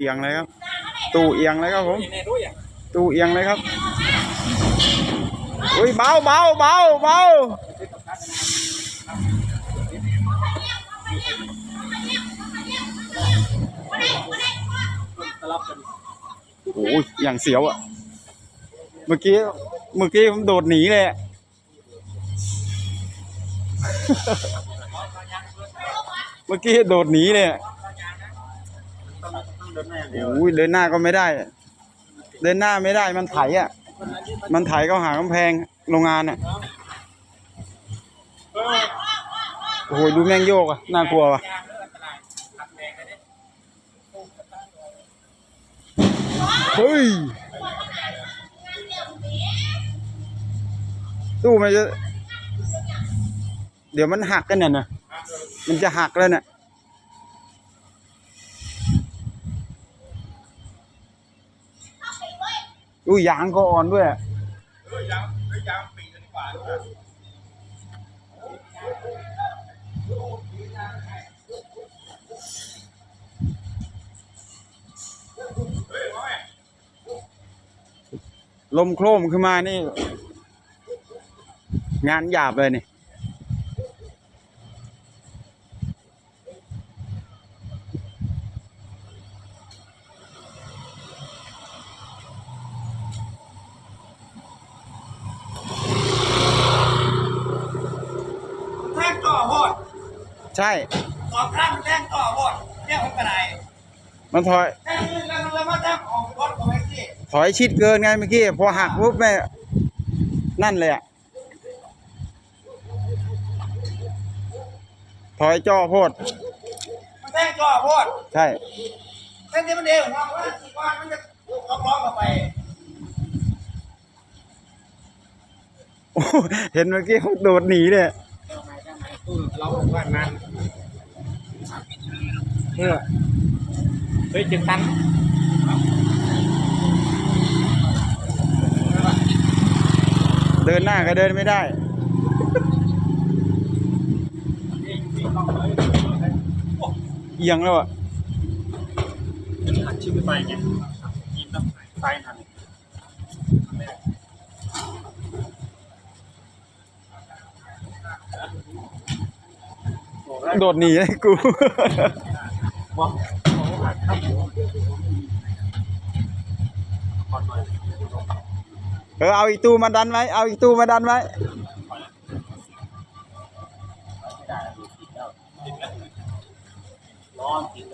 เอียงเลยครับ ตู้เอียงเลยครับผมในด้วยอะตู้เอียงเลยครับอุ้ยเบาเบาเบาเบาโอ้ยอย่างเสียวอะเมื่อกี้เมื่อกี้ผมโดดหนีเลยเมื่อกี้โดดหนีเลย เดินหน้าเดียวโอ้ยเดินหน้าก็ไม่ได้ เดินหน้าไม่ได้มันไถอะ มันไถเข้าหากำแพงโรงงานอะโอ้โหดูแม่งโยกอะน่ากลัวว่ะเฮ้ยตู้มันจะ เดี๋ยวมันหักกันเนี่ยนะมันจะหักแล้วเนี่ย อุ้ยยางก็อ่อนด้วย เออยางเออยางปีกันดีกว่าลมโครมขึ้นมานี่ งานหยาบเลยนี่ แท่งต่อโหด ใช่ สองข้างแท่งต่อโหดเนี่ยผมกระไดมันถอย แท่งนี้แล้วแล้วมาแท่งออกรถของแท็กซี่ถอยชิดเกินไงเมื่อกี้พอหักปุ๊บแม่นั่นเลยอะถอยจ่อโพด มันแท่งต่อโหดใช่ แท่งที่มันเดียวว่าว่าสิว่ามันจะล็อกล้อเข้าไปโอ้โหเห็นเมื่อกี้เขาโดดหนีเลย เราว่านั้นเพื่อเฮ้ยเจ็ดตันเดินหน้าก็เดินไม่ได้เอียงแล้วอะหันชิ้นไปไงกินน้ำไฟหัน โดดหนีให้กูเออเอาอีกตู้มาดันไว้ เอาอีกตู้มาดันไว้ ร้อนจริง